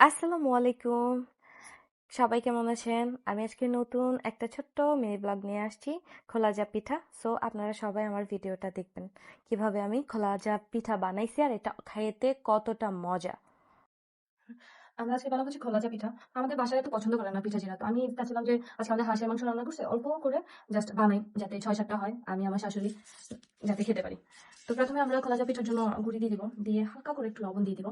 আসসালামু আলাইকুম। সবাই কেমন আছেন? আমি আজকে নতুন একটা ছোট্ট মিনি ব্লগ নিয়ে আসছি খোলাজা পিঠা। সো আপনারা সবাই আমার ভিডিওটা দেখবেন। কীভাবে আমি খোলাজা পিঠা বানাইছি আর এটা খাইতে কতটা মজা। আমরা আজকে বানাবো হচ্ছে খোলাজা পিঠা। আমাদের বাসায় এত পছন্দ করে না পিঠা জিরা। তো আমি চাচ্ছিলাম যে আজকে আমাদের হাঁসের মাংস রান্না করছে, অল্প করে জাস্ট বানাই, যাতে ছয় সাতটা হয়, আমি আমার শাশুড়ি যাতে খেতে পারি। তো প্রথমে আমরা খোলাজা পিঠার জন্য গুঁড়ি দিয়ে দিব, দিয়ে হালকা করে একটু লবণ দিয়ে দিব।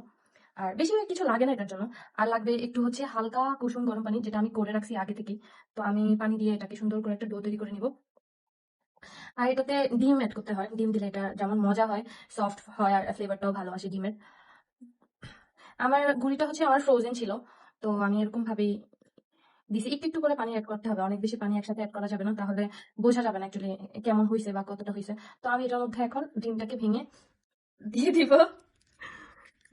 আর বেশি কিছু লাগে না এটার জন্য। আর লাগবে একটু হচ্ছে হালকা কুসুম গরম পানি, যেটা আমি করে রাখছি আগে থেকেই। তো আমি পানি দিয়ে এটাকে সুন্দর করে একটা ডো তৈরি করে নিব। আর এটাতে ডিম অ্যাড করতে হয়। ডিম দিলে এটা যেমন মজা হয় সফট হয় আর ফ্লেভারটাও ভালো আসে ডিমের। আমার গুড়িটা হচ্ছে আমার ফ্রোজেন ছিল। তো আমি এরকম ভাবেই দিছি। একটু একটু করে পানি অ্যাড করতে হবে। অনেক বেশি পানি একসাথে অ্যাড করা যাবে না, তাহলে বোঝা যাবে না অ্যাকচুয়ালি কেমন হয়েছে বা কতটা হয়েছে তো আমি এটার মধ্যে এখন ডিমটাকে ভেঙে দিয়ে দিব।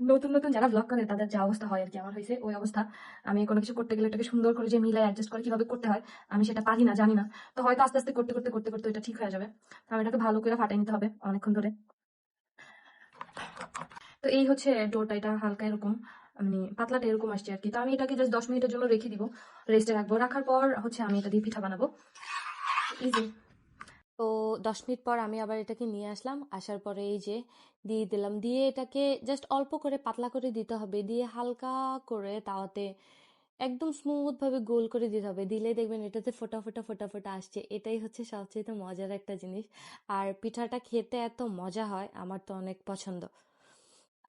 নতুন নতুন যারা ব্লগ করে তাদের যা অবস্থা হয় আর কি আমার হয়েছে ওই অবস্থা। আমি কোনো কিছু করতে গেলে এটাকে সুন্দর করে যে মিলাই অ্যাডজাস্ট করে কীভাবে করতে হয়, আমি সেটা পারি না, জানি না। তো হয়তো আস্তে আস্তে করতে করতে করতে করতে এটা ঠিক হয়ে যাবে। আমি এটাকে ভালো করে ফাটাই নিতে হবে অনেকক্ষণ ধরে। তো এই হচ্ছে ডোরটা, এটা হালকা এরকম মানে পাতলাটা এরকম আসছে আর কি তো আমি এটাকে জাস্ট দশ মিনিটের জন্য রেখে দিব রেস্টে রাখব। রাখার পর হচ্ছে আমি এটা দিয়ে পিঠা বানাবো। ইজি তো দশ মিনিট পর আমি আবার এটাকে নিয়ে আসলাম। আসার পরে এই যে দিয়ে দিলাম। দিয়ে এটাকে জাস্ট অল্প করে পাতলা করে দিতে হবে। দিয়ে হালকা করে তাওয়াতে একদম স্মুথ ভাবে গোল করে দিতে হবে। দিলে দেখবেন এটাতে ফোটা ফোটা ফোটা ফোটা আসছে। এটাই হচ্ছে সবচেয়ে মজার একটা জিনিস। আর পিঠাটা খেতে এত মজা হয়, আমার তো অনেক পছন্দ।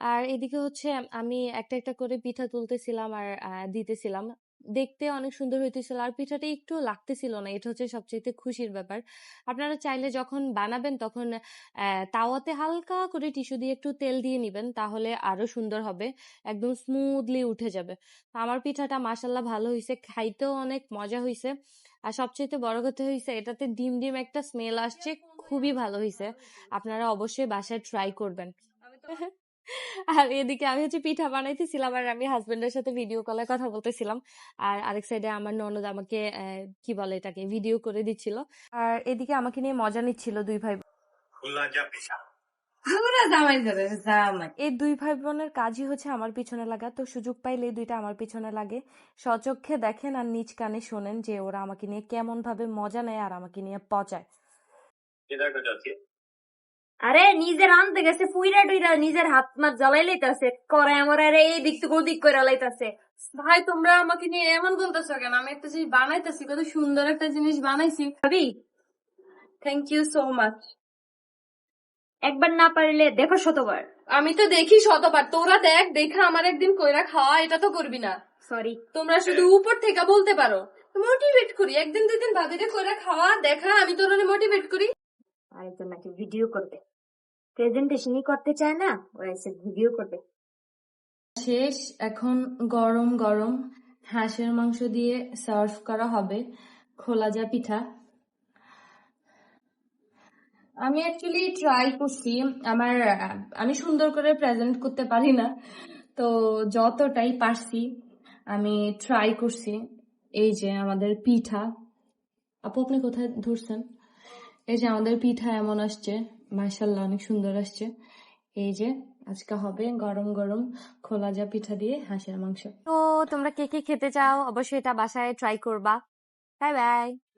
আর এদিকে হচ্ছে আমি একটা একটা করে পিঠা তুলতেছিলাম আর দিতেছিলাম। দেখতে অনেক সুন্দর হইতেছিল। আর পিঠাটা একটু লাগতেছিল না, এটা হচ্ছে সবচেয়ে খুশির ব্যাপার। আপনারা চাইলে যখন বানাবেন তখন তাওয়াতে হালকা করে টিস্যু দিয়ে একটু তেল দিয়ে নিবেন, তাহলে আরও সুন্দর হবে, একদম স্মুথলি উঠে যাবে। আমার পিঠাটা মাসাল্লাহ ভালো হয়েছে খাইতেও অনেক মজা হয়েছে আর সবচেয়ে বড় কথা হয়েছে এটাতে ডিম ডিম একটা স্মেল আসছে, খুবই ভালো হয়েছে আপনারা অবশ্যই বাসায় ট্রাই করবেন। আর এদিকে আমি হচ্ছে পিঠা বানাইতেছিলাম আর আমি হাজবেন্ডের সাথে ভিডিও কলে কথা বলতেছিলাম। আর আরেক সাইডে আমার ননদ আমাকে আহ, কি বলে এটাকে ভিডিও করে দিচ্ছিল। আর এদিকে আমাকে নিয়ে মজা নিচ্ছিল দুই ভাই এই দুই ভাই বোনের কাজই হচ্ছে আমার পিছনে লাগা। তো সুযোগ পাইলে দুইটা আমার পিছনে লাগে। সচক্ষে দেখেন আর নিজ কানে শোনেন যে ওরা আমাকে নিয়ে কেমন ভাবে মজা নেয় আর আমাকে নিয়ে পচায়। আরে নিজের আনতে গেছে পুইরা টুইরা নিজের হাত মাত জ্বালাই লাইতাছে করে আমার আরে এই দিক থেকে ওদিক করে লাইতাছে। ভাই তোমরা আমাকে নিয়ে এমন বলতেছো কেন? আমি একটা জিনিস বানাইতেছি কত সুন্দর একটা জিনিস বানাইছি। ভাবি থ্যাংক ইউ সো মাচ একবার না পারলে দেখো শতবার। আমি তো দেখি শতবার তোরা দেখ দেখা আমার একদিন কইরা খাওয়া এটা তো করবি না। সরি তোমরা শুধু উপর থেকে বলতে পারো। মোটিভেট করি একদিন দুই দিন ভাবিরে কইরা খাওয়া দেখা আমি তোর মোটিভেট করি। আরেকজন নাকি ভিডিও করবে। প্রেজেন্টেশনই করতে চায় না, ওরা এসে ভিডিও করবে। শেষ, এখন গরম গরম, হাঁসের মাংস দিয়ে সার্ভ করা হবে, খোলা যা পিঠা। আমি অ্যাকচুয়ালি ট্রাই করছি, আমার, আমি সুন্দর করে প্রেজেন্ট করতে পারি না, তো যতটাই পারছি, আমি ট্রাই করছি, এই যে আমাদের পিঠা। আপু, আপনি কোথায় ধরছেন? এই যে আমাদের পিঠা এমন আসছে মার্শাল্লাহ অনেক সুন্দর আসছে। এই যে আজকে হবে গরম গরম খোলা যা পিঠা দিয়ে হাঁসের মাংস। তো তোমরা কে কে খেতে চাও? অবশ্যই এটা বাসায় ট্রাই করবা। Bye bye